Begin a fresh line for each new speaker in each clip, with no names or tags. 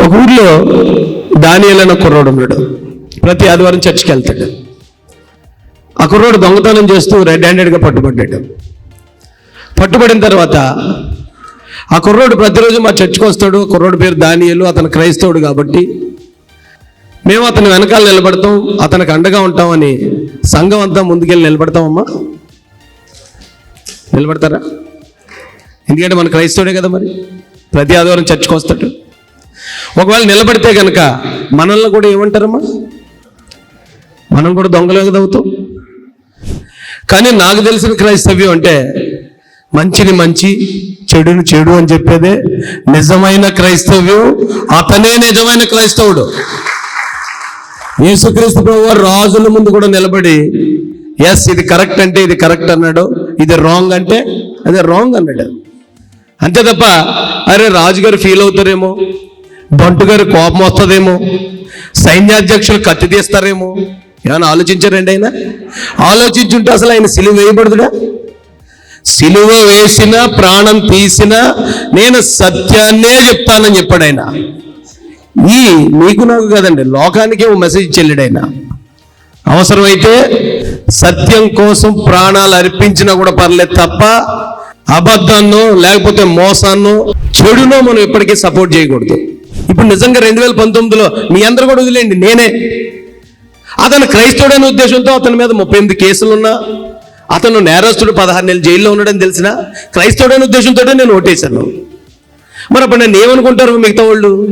ఒక ఊర్లో దానియల్ అనే కుర్రోడు ఉన్నాడు. ప్రతి ఆదివారం చర్చికి వెళ్తాడు. ఆ కుర్రోడు దొంగతనం చేస్తూ రెడ్ హ్యాండెడ్గా పట్టుబడ్డాడు. పట్టుబడిన తర్వాత ఆ కుర్రోడు ప్రతిరోజు మా చర్చికి వస్తాడు. కుర్రోడు పేరు దానియలు అతను క్రైస్తవుడు కాబట్టి మేము అతని వెనకాల నిలబడతాం అతనికి అండగా ఉంటామని సంఘం అంతా ముందుకెళ్ళి నిలబడతామమ్మా. నిలబడతారా? ఎందుకంటే మన క్రైస్తవుడే కదా మరి. ప్రతి ఆదివారం చర్చికి వస్తాడు. ఒకవేళ నిలబడితే కనుక మనల్ని కూడా ఏమంటారమ్మా? మనం కూడా దొంగలే కదవుతాం కానీ నాకు తెలిసిన క్రైస్తవ్యం అంటే మంచిని మంచి చెడుని చెడు అని చెప్పేదే నిజమైన క్రైస్తవ్యం. అతనే నిజమైన క్రైస్తవుడు. యేసుక్రీస్తు ప్రభు రాజుల ముందు కూడా నిలబడి ఎస్ ఇది కరెక్ట్ అంటే ఇది కరెక్ట్ అన్నాడు. ఇది రాంగ్ అంటే అదే రాంగ్ అన్నాడు. అంతే తప్ప అరే రాజుగారు ఫీల్ అవుతారేమో? బంటు గారు కోపం వస్తుందేమో? సైన్యాధ్యక్షులు కత్తి తీస్తారేమో? ఏమైనా ఆలోచించారండి ఆయన? ఆలోచించుంటే అసలు ఆయన సిలువ వేయబడదుడా? సిలువ వేసిన ప్రాణం తీసిన నేను సత్యాన్నే చెప్తానని చెప్పాడు ఆయన. ఈ నీకు నాకు కదండి లోకానికే ఓ మెసేజ్ చెల్లాడు ఆయన. అవసరమైతే సత్యం కోసం ప్రాణాలు అర్పించినా కూడా పర్లేదు తప్ప అబద్ధాన్నో లేకపోతే మోసాన్నో చెడునో మనం ఎప్పటికీ సపోర్ట్ చేయకూడదు. ఇప్పుడు నిజంగా రెండు వేల పంతొమ్మిదిలో మీ అందరు కూడా వదిలేండి నేనే. అతను క్రైస్తవుడైన ఉద్దేశంతో అతని మీద ముప్పై ఎనిమిది కేసులున్నా అతను నేరస్తుడు పదహారు నెలలు జైల్లో ఉన్నాడని తెలిసిన క్రైస్తవుడైన ఉద్దేశంతో నేను ఓటేశాను. మరి అప్పుడు నేను ఏమనుకుంటారు మిగతా వాళ్ళు?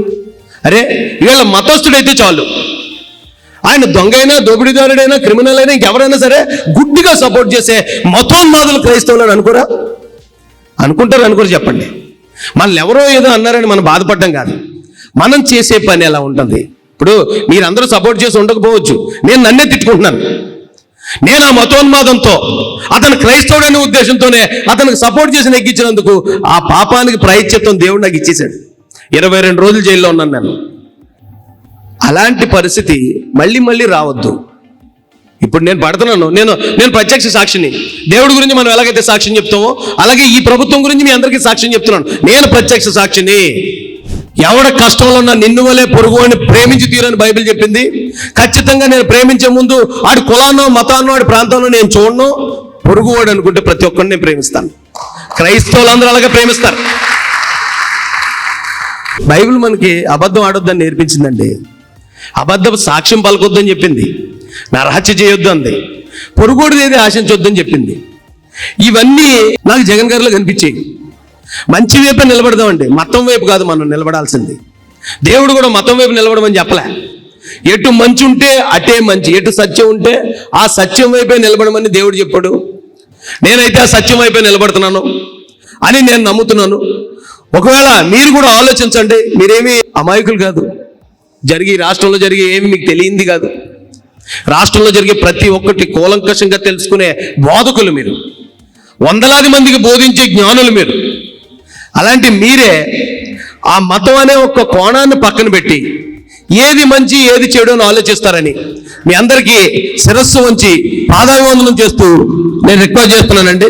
అరే ఇవాళ మతస్థుడైతే చాలు. ఆయన దొంగ అయినా దోపిడీదారుడైనా క్రిమినల్ అయినా ఇంకెవరైనా సరే గుడ్డిగా సపోర్ట్ చేసే మతోన్మాదులు క్రైస్తవులు అని అనుకోరా? అనుకుంటారు అనుకోరు చెప్పండి. మనల్ని ఎవరో ఏదో అన్నారని మనం బాధపడడం కాదు. మనం చేసే పని ఎలా ఉంటుంది? ఇప్పుడు మీరందరూ సపోర్ట్ చేసి ఉండకపోవచ్చు. నేను నన్నే తిట్టుకుంటున్నాను. నేను ఆ మతోన్మాదంతో అతను క్రైస్తవుడనే ఉద్దేశంతోనే అతనికి సపోర్ట్ చేసి నెగ్గించినందుకు ఆ పాపానికి ప్రాయశ్చిత్తం దేవుడు నాకు ఇచ్చేశాడు. ఇరవై రెండు రోజులు జైల్లో ఉన్నాను నేను. అలాంటి పరిస్థితి మళ్ళీ మళ్ళీ రావద్దు. ఇప్పుడు నేను పడుతున్నాను. నేను నేను ప్రత్యక్ష సాక్షిని. దేవుడి గురించి మనం ఎలాగైతే సాక్ష్యం చెప్తామో అలాగే ఈ ప్రభుత్వం గురించి మీ అందరికీ సాక్ష్యం చెప్తున్నాను. నేను ప్రత్యక్ష సాక్షిని. ఎవడ కష్టంలో ఉన్న నిన్ను వలే పొరుగు అని ప్రేమించి తీరని బైబిల్ చెప్పింది? ఖచ్చితంగా నేను ప్రేమించే ముందు ఆడి కులాన్నో మతాన్నో ఆడి ప్రాంతంలో నేను చూడను. పొరుగువాడు అనుకుంటే ప్రతి ఒక్కరిని నేను ప్రేమిస్తాను. క్రైస్తవులందరూ అలాగే ప్రేమిస్తారు. బైబిల్ మనకి అబద్ధం ఆడొద్దని నేర్పించిందండి. అబద్ధపు సాక్ష్యం పలకొద్దని చెప్పింది. నరహత్య చేయొద్దు అంది. పొరుగుడిది ఏది ఆశించొద్దని చెప్పింది. ఇవన్నీ నాకు జగన్ గారిలో కనిపించాయి మంచి వైపు నిలబడదామండి. మతం వైపు కాదు మనం నిలబడాల్సింది. దేవుడు కూడా మతం వైపు నిలబడమని చెప్పలే. ఎటు మంచి ఉంటే అటే మంచి ఎటు సత్యం ఉంటే ఆ సత్యం వైపే నిలబడమని దేవుడు చెప్పాడు. నేనైతే ఆ సత్యం వైపే నిలబడుతున్నాను అని నేను నమ్ముతున్నాను. ఒకవేళ మీరు కూడా ఆలోచించండి మీరేమీ అమాయకులు కాదు. జరిగి రాష్ట్రంలో జరిగే ఏమి మీకు తెలియంది కాదు. రాష్ట్రంలో జరిగే ప్రతి ఒక్కటి కూలంకషంగా తెలుసుకునే బోధకులు మీరు. వందలాది మందికి బోధించే జ్ఞానులు మీరు. అలాంటి మీరే ఆ మతం అనే ఒక కోణాన్ని పక్కన పెట్టి ఏది మంచి ఏది చెడు అని ఆలోచిస్తారని మీ అందరికీ శిరస్సు ఉంచి పాదాభివందనం చేస్తూ నేను రిక్వెస్ట్ చేస్తున్నానండి.